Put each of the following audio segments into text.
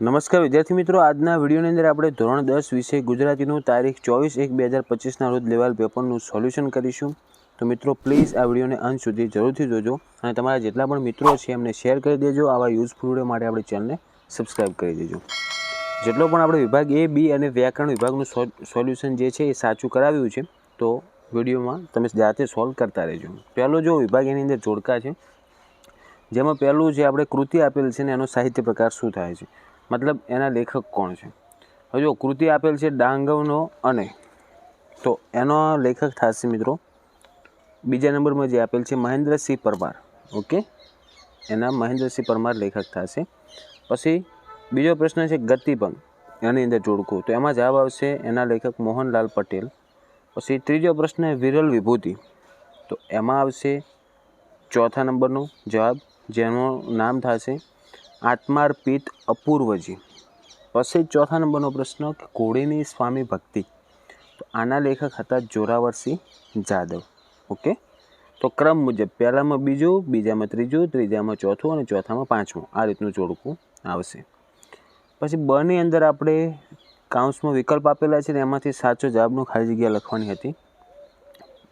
નમસ્કાર વિદ્યાર્થી મિત્રો, આજના વિડીયોની અંદર આપણે ધોરણ દસ વિષય ગુજરાતીનું તારીખ ચોવીસ એક બે હજાર પચીસના રોજ લેવાલ પેપરનું સોલ્યુશન કરીશું. તો મિત્રો, પ્લીઝ આ વિડીયોને અંત સુધી જરૂરથી જોજો અને તમારા જેટલા પણ મિત્રો છે એમને શેર કરી દેજો. આવા યુઝફુલ વીડિયો માટે આપણી ચેનલને સબસ્ક્રાઈબ કરી દેજો. જેટલો પણ આપણે વિભાગ એ, બી અને વ્યાકરણ વિભાગનું સોલ્યુશન જે છે એ સાચું કરાવ્યું છે, તો વિડીયોમાં તમે જાતે સોલ્વ કરતા રહેજો. પહેલો જો વિભાગ એની અંદર જોડકા છે, જેમાં પહેલું જે આપણે કૃતિ આપેલ છે ને એનો સાહિત્ય પ્રકાર શું થાય છે? મતલબ એના લેખક કોણ છે? હવે જો કૃતિ આપેલ છે ડાંગવનો અને, તો એનો લેખક થશે મિત્રો બીજા નંબરમાં જે આપેલ છે મહેન્દ્રસિંહ પરમાર, ઓકે? એના મહેન્દ્રસિંહ પરમાર લેખક થશે. પછી બીજો પ્રશ્ન છે ગતિભંગ, એની અંદર જોડકું. તો એમાં જવાબ આવશે એના લેખક મોહનલાલ પટેલ. પછી ત્રીજો પ્રશ્ન વિરલ વિભૂતિ, તો એમાં આવશે ચોથા નંબરનો જવાબ, જેનું નામ થશે આત્માર્પિત અપૂર્વજી. પછી ચોથા નંબરનો પ્રશ્ન કે ઘોડીની સ્વામી ભક્તિ. તો આના લેખક હતા જોરાવરસિંહ જાદવ. ઓકે? તો ક્રમ મુજબ પહેલામાં બીજું, બીજામાં ત્રીજું, ત્રીજામાં ચોથું અને ચોથામાં પાંચમું. આ રીતનું જોડકું આવશે. પછી બની અંદર આપણે કાઉન્સમાં વિકલ્પ આપેલા છે ને એમાંથી સાચો જવાબનો ખાલી જગ્યા લખવાની હતી.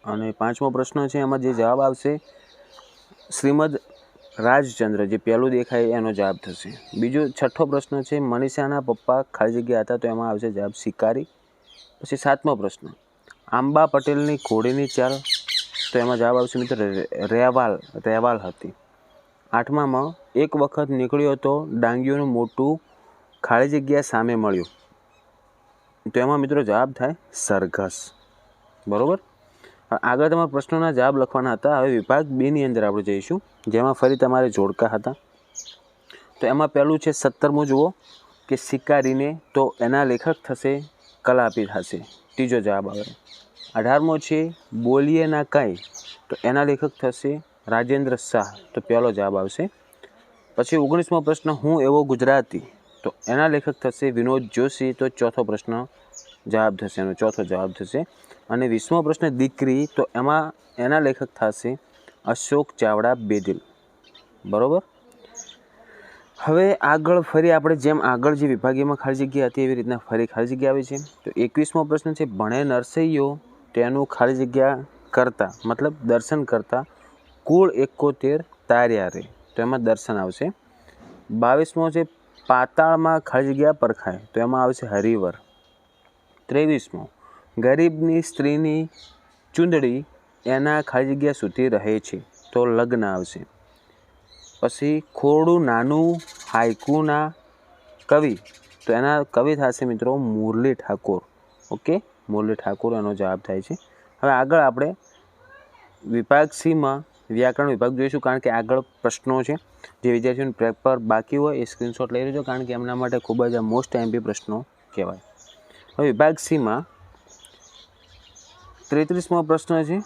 અને પાંચમો પ્રશ્ન છે, એમાં જે જવાબ આવશે, શ્રીમદ રાજચંદ્ર, જે પહેલું દેખાય એનો જવાબ થશે. બીજો છઠ્ઠો પ્રશ્ન છે, મનીષાના પપ્પા ખાલી જગ્યા હતા તો એમાં આવશે જવાબ શિકારી. પછી સાતમો પ્રશ્ન, આંબા પટેલની ઘોડીની ચાલ તો એમાં જવાબ આવશે મિત્ર રેવાલ રેવાલ હતી. આઠમામાં, એક વખત નીકળ્યો તો ડાંગીઓનું મોટું ખાલી જગ્યા સામે મળ્યું. તો એમાં મિત્રો જવાબ થાય સરઘસ. બરાબર? આગળ તમારા પ્રશ્નોના જવાબ લખવાના હતા. હવે વિભાગ બેની અંદર આપણે જઈશું. જેમાં ફરી તમારે જોડકા હતા. તો એમાં પહેલું છે સત્તરમું જુઓ કે શિકારીને તો એના લેખક થશે કલાપી થશે ત્રીજો જવાબ આવે. અઢારમો છે બોલીએ ના કાંઈ તો એના લેખક થશે રાજેન્દ્ર શાહ. તો પહેલો જવાબ આવશે. પછી ઓગણીસમો પ્રશ્ન, હું એવો ગુજરાતી? તો એના લેખક થશે વિનોદ જોશી. તો ચોથો પ્રશ્ન જવાબ થશે. એનો ચોથો જવાબ થશે. અને વીસમો પ્રશ્ન, દીકરી, તો એમાં એના લેખક થશે અશોક ચાવડા બેદિલ. બરાબર? હવે આગળ ફરી આપણે જેમ આગળ જે વિભાગીયમાં ખાલી જગ્યા હતી એવી રીતના ફરી ખાલી જગ્યા આવી છે. તો એકવીસમો પ્રશ્ન છે, ભણે નરસૈયો તેનું ખાલી જગ્યા કરતા, મતલબ દર્શન કરતા કુળ એકોતેર તાર્યા રે. તો એમાં દર્શન આવશે. બાવીસમો છે, પાતાળમાં ખાલી જગ્યા પરખાય. તો એમાં આવશે હરિવર. ત્રેવીસમો. ગરીબની સ્ત્રીની ચૂંદડી એના ખાલી જગ્યા સુધી રહે છે, તો લગ્ન આવશે. પછી ખોડું નાનું હાઇકુના કવિ, તો એના કવિ થશે મિત્રો મુરલી ઠાકોર. ઓકે? મુરલી ઠાકોર એનો જવાબ થાય છે. હવે આગળ આપણે વિભાગ વ્યાકરણ વિભાગ જોઈશું, કારણ કે આગળ પ્રશ્નો છે. જે વિદ્યાર્થીઓને પેપર બાકી હોય, એ સ્ક્રીનશોટ લઈ લેજો, કારણ કે એમના માટે ખૂબ જ મોસ્ટ એમપી પ્રશ્નો કહેવાય. હવે વિભાગ તેત્રીસમો પ્રશ્ન છે,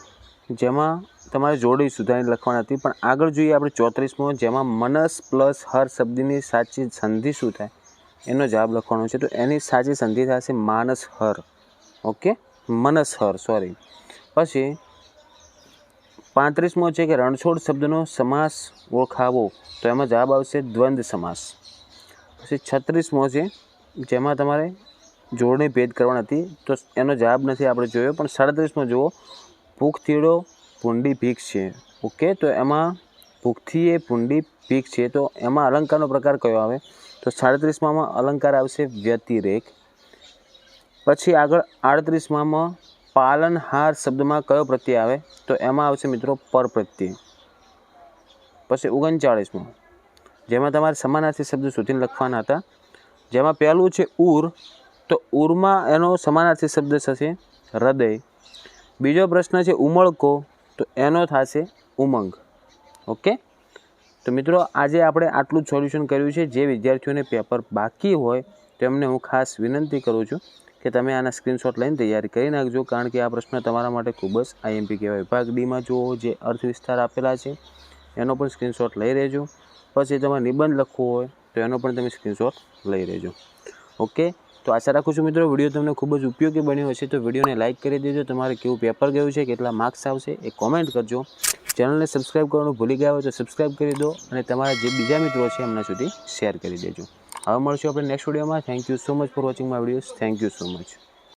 જેમાં તમારે જોડી સુધારી લખવાની હતી, પણ આગળ જોઈએ આપણે ચોત્રીસમો, જેમાં મનસ પ્લસ હર શબ્દની સાચી સંધિ શું થાય? એનો જવાબ લખવાનો છે, તો એની સાચી સંધિ થશે માનસ હર. ઓકે? મનસ હર સોરી પછી, પાંત્રીસમો છે કે રણછોડ શબ્દનો સમાસ ઓળખાવો, તો એમાં જવાબ આવશે દ્વંદ સમાસ. પછી છત્રીસમો છે, જેમાં તમારે જોડણી ભેદ કરવાની હતી. તો એનો જવાબ નથી આપણે જોયો, પણ સાડત્રીસમાં જુઓ, ભૂખથીડો ભૂંડી ભીખ છે. ઓકે, તો એમાં ભૂખથી એ ભૂંડી ભીખ છે. તો એમાં અલંકારનો પ્રકાર કયો આવે? તો સાડત્રીસમાં અલંકાર આવશે વ્યતિરેક. પછી આગળ આડત્રીસમાં પાલનહાર શબ્દમાં કયો પ્રત્યય આવે? તો એમાં આવશે મિત્રો પર પ્રત્યય પછી ઓગણચાળીસમાં, જેમાં તમારે સમાનાર્થી શબ્દ શોધીને લખવાના હતા. જેમાં પહેલું છે ઉર તો ઉર્મા એનો સમાનાર્થી શબ્દ થશે હૃદય. બીજો પ્રશ્ન છે, ઉમળકો. તો એનો થશે ઉમંગ. ઓકે? તો મિત્રો, આજે આપણે આટલું જ સોલ્યુશન કર્યું છે. જે વિદ્યાર્થીઓને પેપર બાકી હોય તેમને હું ખાસ વિનંતી કરું છું કે તમે આના સ્ક્રીનશોટ લઈને તૈયારી કરી નાખજો, કારણ કે આ પ્રશ્ન તમારા માટે ખૂબ જ આઈએમપી કહેવાય. ભાગ ડીમાં જુઓ, જે અર્થ વિસ્તાર આપેલા છે, એનો પણ સ્ક્રીનશોટ લઈ રહેજો. પછી તમારે નિબંધ લખવો હોય, તો એનો પણ તમે સ્ક્રીનશોટ લઈ રહેજો. ઓકે? તો આશા રાખું છું મિત્રો, વીડિયો તમને ખૂબ જ ઉપયોગી બન્યો હશે. તો વિડીયોને લાઇક કરી દેજો. તમારે કેવું પેપર ગયું છે, કેટલા માર્ક્સ આવશે, એ કોમેન્ટ કરજો. ચેનલને સબસ્ક્રાઈબ કરવાનું ભૂલી ગયા હોય તો સબસ્ક્રાઈબ કરી દો અને તમારા જે બીજા મિત્રો છે, એમના સુધી શેર કરી દેજો. હવે મળશું આપણે નેક્સ્ટ વિડીયોમાં. Thank you so much for watching my videos thank you so much